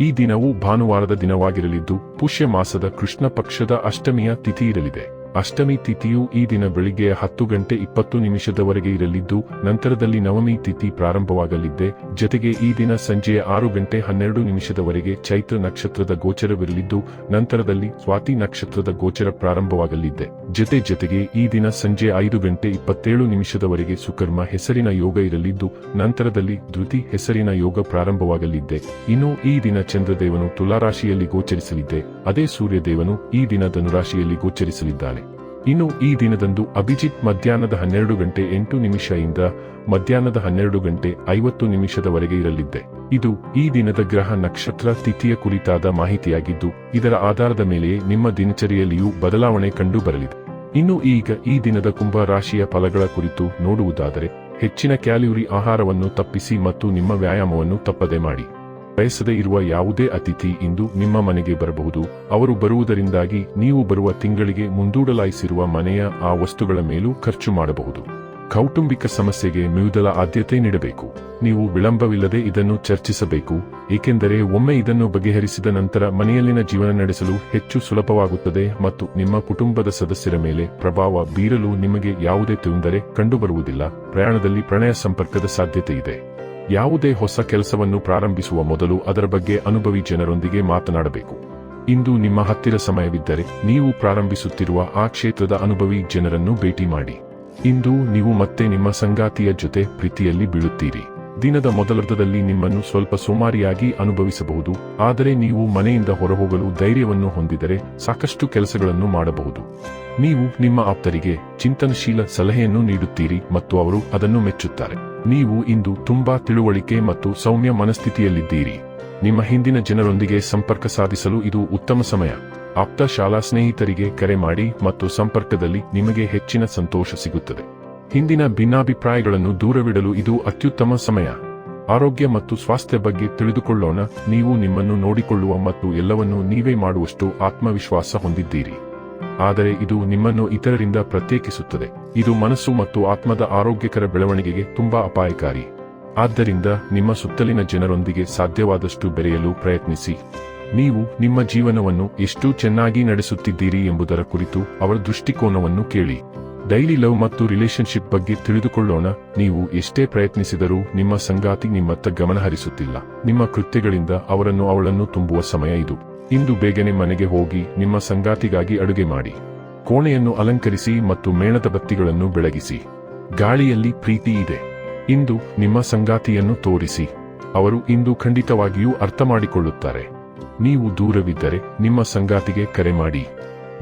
ಈ ದಿನವು ಭಾನುವಾರದ ದಿನವಾಗಿರಲಿದ್ದು ಪುಷ್ಯ ಮಾಸದ ಕೃಷ್ಣ ಪಕ್ಷದ ಅಷ್ಟಮಿಯ ತಿಥಿ ಇರಲಿದೆ. ಅಷ್ಟಮಿ ತಿಥಿಯು ಈ ದಿನ ಬೆಳಿಗ್ಗೆ ಹತ್ತು ಗಂಟೆ ಇಪ್ಪತ್ತು ನಿಮಿಷದವರೆಗೆ ಇರಲಿದ್ದು, ನಂತರದಲ್ಲಿ ನವಮಿ ತಿಥಿ ಪ್ರಾರಂಭವಾಗಲಿದ್ದೆ. ಜತೆಗೆ ಈ ದಿನ ಸಂಜೆಯ ಆರು ಗಂಟೆ ಹನ್ನೆರಡು ನಿಮಿಷದವರೆಗೆ ಚೈತ್ರ ನಕ್ಷತ್ರದ ಗೋಚರವಿರಲಿದ್ದು, ನಂತರದಲ್ಲಿ ಸ್ವಾತಿ ನಕ್ಷತ್ರದ ಗೋಚರ ಪ್ರಾರಂಭವಾಗಲಿದ್ದೆ. ಜತೆ ಜತೆಗೆ ಈ ದಿನ ಸಂಜೆ ಐದು ಗಂಟೆ ಇಪ್ಪತ್ತೇಳು ನಿಮಿಷದವರೆಗೆ ಸುಕರ್ಮ ಹೆಸರಿನ ಯೋಗ ಇರಲಿದ್ದು, ನಂತರದಲ್ಲಿ ಧೃತಿ ಹೆಸರಿನ ಯೋಗ ಪ್ರಾರಂಭವಾಗಲಿದ್ದೆ. ಇನ್ನು ಈ ದಿನ ಚಂದ್ರದೇವನು ತುಲಾರಾಶಿಯಲ್ಲಿ ಗೋಚರಿಸಲಿದ್ದೆ. ಅದೇ ಸೂರ್ಯದೇವನು ಈ ದಿನ ಧನುರಾಶಿಯಲ್ಲಿ ಗೋಚರಿಸಲಿದ್ದಾನೆ ಇನ್ನು ಈ ದಿನದಂದು ಅಭಿಜಿತ್ ಮಧ್ಯಾಹ್ನದ ಹನ್ನೆರಡು ಗಂಟೆ ಎಂಟು ನಿಮಿಷದಿಂದ ಮಧ್ಯಾಹ್ನದ ಹನ್ನೆರಡು ಗಂಟೆ ಐವತ್ತು ನಿಮಿಷದವರೆಗೆ ಇರಲಿದ್ದೆ. ಇದು ಈ ದಿನದ ಗ್ರಹ ನಕ್ಷತ್ರ ತಿಥಿಯ ಕುರಿತಾದ ಮಾಹಿತಿಯಾಗಿದ್ದು, ಇದರ ಆಧಾರದ ಮೇಲೆ ನಿಮ್ಮ ದಿನಚರಿಯಲ್ಲಿಯೂ ಬದಲಾವಣೆ ಕಂಡು ಬರಲಿದೆ ಇನ್ನು ಈಗ ಈ ದಿನದ ಕುಂಭ ರಾಶಿಯ ಫಲಗಳ ಕುರಿತು ನೋಡುವುದಾದರೆ, ಹೆಚ್ಚಿನ ಕ್ಯಾಲೋರಿ ಆಹಾರವನ್ನು ತಪ್ಪಿಸಿ ಮತ್ತು ನಿಮ್ಮ ವ್ಯಾಯಾಮವನ್ನು ತಪ್ಪದೆ ಮಾಡಿ. ಬಯಸದೇ ಇರುವ ಯಾವುದೇ ಅತಿಥಿ ಇಂದು ನಿಮ್ಮ ಮನೆಗೆ ಬರಬಹುದು. ಅವರು ಬರುವುದರಿಂದಾಗಿ ನೀವು ಬರುವ ತಿಂಗಳಿಗೆ ಮುಂದೂಡಲಾಯಿಸಿರುವ ಮನೆಯ ಆ ವಸ್ತುಗಳ ಮೇಲೂ ಖರ್ಚು ಮಾಡಬಹುದು. ಕೌಟುಂಬಿಕ ಸಮಸ್ಯೆಗೆ ಮ್ಯೂದಲ ಆದ್ಯತೆ ನೀಡಬೇಕು. ನೀವು ವಿಳಂಬವಿಲ್ಲದೆ ಇದನ್ನು ಚರ್ಚಿಸಬೇಕು, ಏಕೆಂದರೆ ಒಮ್ಮೆ ಇದನ್ನು ಬಗೆಹರಿಸಿದ ನಂತರ ಮನೆಯಲ್ಲಿನ ಜೀವನ ನಡೆಸಲು ಹೆಚ್ಚು ಸುಲಭವಾಗುತ್ತದೆ ಮತ್ತು ನಿಮ್ಮ ಕುಟುಂಬದ ಸದಸ್ಯರ ಮೇಲೆ ಪ್ರಭಾವ ಬೀರಲು ನಿಮಗೆ ಯಾವುದೇ ತೊಂದರೆ ಕಂಡುಬರುವುದಿಲ್ಲ. ಪ್ರಯಾಣದಲ್ಲಿ ಪ್ರಣಯ ಸಂಪರ್ಕದ ಸಾಧ್ಯತೆ ಇದೆ. ಯಾವುದೇ ಹೊಸ ಕೆಲಸವನ್ನು ಪ್ರಾರಂಭಿಸುವ ಮೊದಲು ಅದರ ಬಗ್ಗೆ ಅನುಭವಿ ಜನರೊಂದಿಗೆ ಮಾತನಾಡಬೇಕು. ಇಂದು ನಿಮ್ಮ ಹತ್ತಿರ ಸಮಯವಿದ್ದರೆ ನೀವು ಪ್ರಾರಂಭಿಸುತ್ತಿರುವ ಆ ಕ್ಷೇತ್ರದ ಅನುಭವಿ ಜನರನ್ನು ಭೇಟಿ ಮಾಡಿ. ಇಂದು ನೀವು ಮತ್ತೆ ನಿಮ್ಮ ಸಂಗಾತಿಯ ಜೊತೆ ಪ್ರೀತಿಯಲ್ಲಿ ಬೀಳುತ್ತೀರಿ. ದಿನದ ಮೊದಲರ್ಧದಲ್ಲಿ ನಿಮ್ಮನ್ನು ಸ್ವಲ್ಪ ಸೋಮಾರಿಯಾಗಿ ಅನುಭವಿಸಬಹುದು, ಆದರೆ ನೀವು ಮನೆಯಿಂದ ಹೊರಹೋಗಲು ಧೈರ್ಯವನ್ನು ಹೊಂದಿದರೆ ಸಾಕಷ್ಟು ಕೆಲಸಗಳನ್ನು ಮಾಡಬಹುದು. ನೀವು ನಿಮ್ಮ ಆಪ್ತರಿಗೆ ಚಿಂತನಶೀಲ ಸಲಹೆಯನ್ನು ನೀಡುತ್ತೀರಿ ಮತ್ತು ಅವರು ಅದನ್ನು ಮೆಚ್ಚುತ್ತಾರೆ. ನೀವು ಇಂದು ತುಂಬಾ ತಿಳುವಳಿಕೆ ಮತ್ತು ಸೌಮ್ಯ ಮನಸ್ಥಿತಿಯಲ್ಲಿದ್ದೀರಿ. ನಿಮ್ಮ ಹಿಂದಿನ ಜನರೊಂದಿಗೆ ಸಂಪರ್ಕ ಸಾಧಿಸಲು ಇದು ಉತ್ತಮ ಸಮಯ. ಆಪ್ತ ಶಾಲಾ ಸ್ನೇಹಿತರಿಗೆ ಕರೆ ಮಾಡಿ ಮತ್ತು ಸಂಪರ್ಕದಲ್ಲಿ ನಿಮಗೆ ಹೆಚ್ಚಿನ ಸಂತೋಷ ಸಿಗುತ್ತದೆ. ಹಿಂದಿನ ಭಿನ್ನಾಭಿಪ್ರಾಯಗಳನ್ನು ದೂರವಿಡಲು ಇದು ಅತ್ಯುತ್ತಮ ಸಮಯ. ಆರೋಗ್ಯ ಮತ್ತು ಸ್ವಾಸ್ಥ್ಯ ಬಗ್ಗೆ ತಿಳಿದುಕೊಳ್ಳೋಣ, ನೀವು ನಿಮ್ಮನ್ನು ನೋಡಿಕೊಳ್ಳುವ ಮತ್ತು ಎಲ್ಲವನ್ನೂ ನೀವೇ ಮಾಡುವಷ್ಟು ಆತ್ಮವಿಶ್ವಾಸ ಹೊಂದಿದ್ದೀರಿ. ಆದರೆ ಇದು ನಿಮ್ಮನ್ನು ಇತರರಿಂದ ಪ್ರತ್ಯೇಕಿಸುತ್ತದೆ. ಇದು ಮನಸ್ಸು ಮತ್ತು ಆತ್ಮದ ಆರೋಗ್ಯಕರ ಬೆಳವಣಿಗೆಗೆ ತುಂಬಾ ಅಪಾಯಕಾರಿ. ಆದ್ದರಿಂದ ನಿಮ್ಮ ಸುತ್ತಲಿನ ಜನರೊಂದಿಗೆ ಸಾಧ್ಯವಾದಷ್ಟು ಬೆರೆಯಲು ಪ್ರಯತ್ನಿಸಿ. ನೀವು ನಿಮ್ಮ ಜೀವನವನ್ನು ಎಷ್ಟು ಚೆನ್ನಾಗಿ ನಡೆಸುತ್ತಿದ್ದೀರಿ ಎಂಬುದರ ಕುರಿತು ಅವರ ದೃಷ್ಟಿಕೋನವನ್ನು ಕೇಳಿ. ಡೈಲಿ ಲವ್ ಮತ್ತು ರಿಲೇಶನ್ಶಿಪ್ ಬಗ್ಗೆ ತಿಳಿದುಕೊಳ್ಳೋಣ. ನೀವು ಎಷ್ಟೇ ಪ್ರಯತ್ನಿಸಿದರೂ ನಿಮ್ಮ ಸಂಗಾತಿ ನಿಮ್ಮತ್ತ ಗಮನ ಹರಿಸುತ್ತಿಲ್ಲ. ನಿಮ್ಮ ಕೃತ್ಯಗಳಿಂದ ಅವರನ್ನು ಅವಳನ್ನು ತುಂಬುವ ಸಮಯ ಇದು. ಇಂದು ಬೇಗನೆ ಮನೆಗೆ ಹೋಗಿ ನಿಮ್ಮ ಸಂಗಾತಿಗಾಗಿ ಅಡುಗೆ ಮಾಡಿ. ಕೋಣೆಯನ್ನು ಅಲಂಕರಿಸಿ ಮತ್ತು ಮೇಣದ ಬತ್ತಿಗಳನ್ನು ಬೆಳಗಿಸಿ. ಗಾಳಿಯಲ್ಲಿ ಪ್ರೀತಿ ಇದೆ. ಇಂದು ನಿಮ್ಮ ಸಂಗಾತಿಯನ್ನು ತೋರಿಸಿ. ಅವರು ಇಂದು ಖಂಡಿತವಾಗಿಯೂ ಅರ್ಥ ಮಾಡಿಕೊಳ್ಳುತ್ತಾರೆ ನೀವು ದೂರವಿದ್ದರೆ ನಿಮ್ಮ ಸಂಗಾತಿಗೆ ಕರೆ ಮಾಡಿ.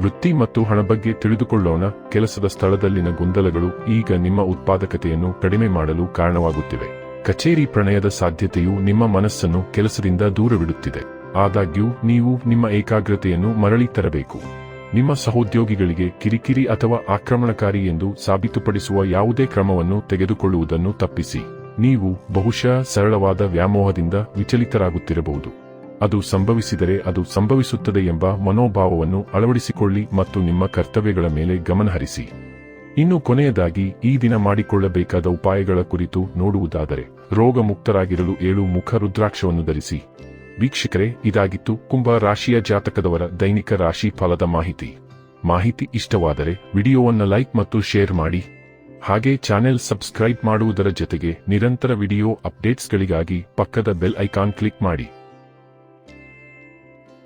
ವೃತ್ತಿ ಮತ್ತು ಹಣ ಬಗ್ಗೆ ತಿಳಿದುಕೊಳ್ಳೋಣ. ಕೆಲಸದ ಸ್ಥಳದಲ್ಲಿನ ಗೊಂದಲಗಳು ಈಗ ನಿಮ್ಮ ಉತ್ಪಾದಕತೆಯನ್ನು ಕಡಿಮೆ ಮಾಡಲು ಕಾರಣವಾಗುತ್ತಿವೆ. ಕಚೇರಿ ಪ್ರಣಯದ ಸಾಧ್ಯತೆಯು ನಿಮ್ಮ ಮನಸ್ಸನ್ನು ಕೆಲಸದಿಂದ ದೂರವಿಡುತ್ತಿದೆ. ಆದಾಗ್ಯೂ, ನೀವು ನಿಮ್ಮ ಏಕಾಗ್ರತೆಯನ್ನು ಮರಳಿ ತರಬೇಕು. ನಿಮ್ಮ ಸಹೋದ್ಯೋಗಿಗಳಿಗೆ ಕಿರಿಕಿರಿ ಅಥವಾ ಆಕ್ರಮಣಕಾರಿ ಎಂದು ಸಾಬೀತುಪಡಿಸುವ ಯಾವುದೇ ಕ್ರಮವನ್ನು ತೆಗೆದುಕೊಳ್ಳುವುದನ್ನು ತಪ್ಪಿಸಿ. ನೀವು ಬಹುಶಃ ಸರಳವಾದ ವ್ಯಾಮೋಹದಿಂದ ವಿಚಲಿತರಾಗುತ್ತಿರಬಹುದು. ಅದು ಸಂಭವಿಸಿದರೆ ಅದು ಸಂಭವಿಸುತ್ತದೆ ಎಂಬ ಮನೋಭಾವವನ್ನು ಅಳವಡಿಸಿಕೊಳ್ಳಿ ಮತ್ತು ನಿಮ್ಮ ಕರ್ತವ್ಯಗಳ ಮೇಲೆ ಗಮನಹರಿಸಿ ಇನ್ನು ಕೊನೆಯದಾಗಿ, ಈ ದಿನ ಮಾಡಿಕೊಳ್ಳಬೇಕಾದ ಉಪಾಯಗಳ ಕುರಿತು ನೋಡುವುದಾದರೆ ರೋಗ ಮುಕ್ತರಾಗಿರಲು ಏಳು ಮುಖ ರುದ್ರಾಕ್ಷವನ್ನು ಧರಿಸಿ. ವೀಕ್ಷಕರೇ, ಇದಾಗಿತ್ತು ಕುಂಭ ರಾಶಿಯ ಜಾತಕದವರ ದೈನಿಕ ರಾಶಿ ಫಲದ ಮಾಹಿತಿ. ಮಾಹಿತಿ ಇಷ್ಟವಾದರೆ ವಿಡಿಯೋವನ್ನು ಲೈಕ್ ಮತ್ತು ಶೇರ್ ಮಾಡಿ. ಹಾಗೆ ಚಾನೆಲ್ ಸಬ್ಸ್ಕ್ರೈಬ್ ಮಾಡುವುದರ ಜೊತೆಗೆ ನಿರಂತರ ವಿಡಿಯೋ ಅಪ್ಡೇಟ್ಸ್ಗಳಿಗಾಗಿ ಪಕ್ಕದ ಬೆಲ್ ಐಕಾನ್ ಕ್ಲಿಕ್ ಮಾಡಿ.